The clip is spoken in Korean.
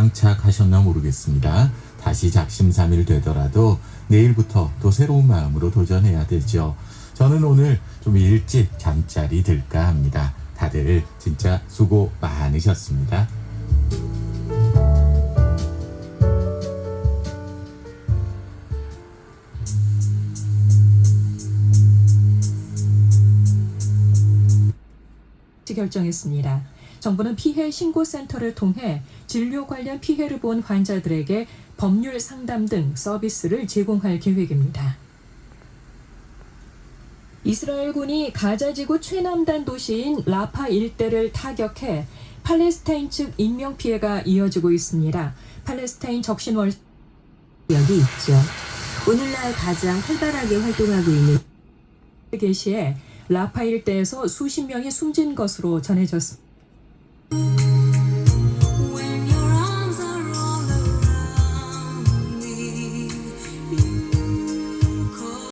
깜짝하셨나 모르겠습니다. 다시 작심삼일 되더라도 내일부터 또 새로운 마음으로 도전해야 되죠. 저는 오늘 좀 일찍 잠자리 들까 합니다. 다들 진짜 수고 많으셨습니다. 결정했습니다. 정부는 피해 신고센터를 통해 진료 관련 피해를 본 환자들에게 법률 상담 등 서비스를 제공할 계획입니다. 이스라엘군이 가자지구 최남단 도시인 라파 일대를 타격해 팔레스타인 측 인명 피해가 이어지고 있습니다. 팔레스타인 적신월 여기 있죠. 오늘날 가장 활발하게 활동하고 있는 게시에 라파 일대에서 수십 명이 숨진 것으로 전해졌습니다.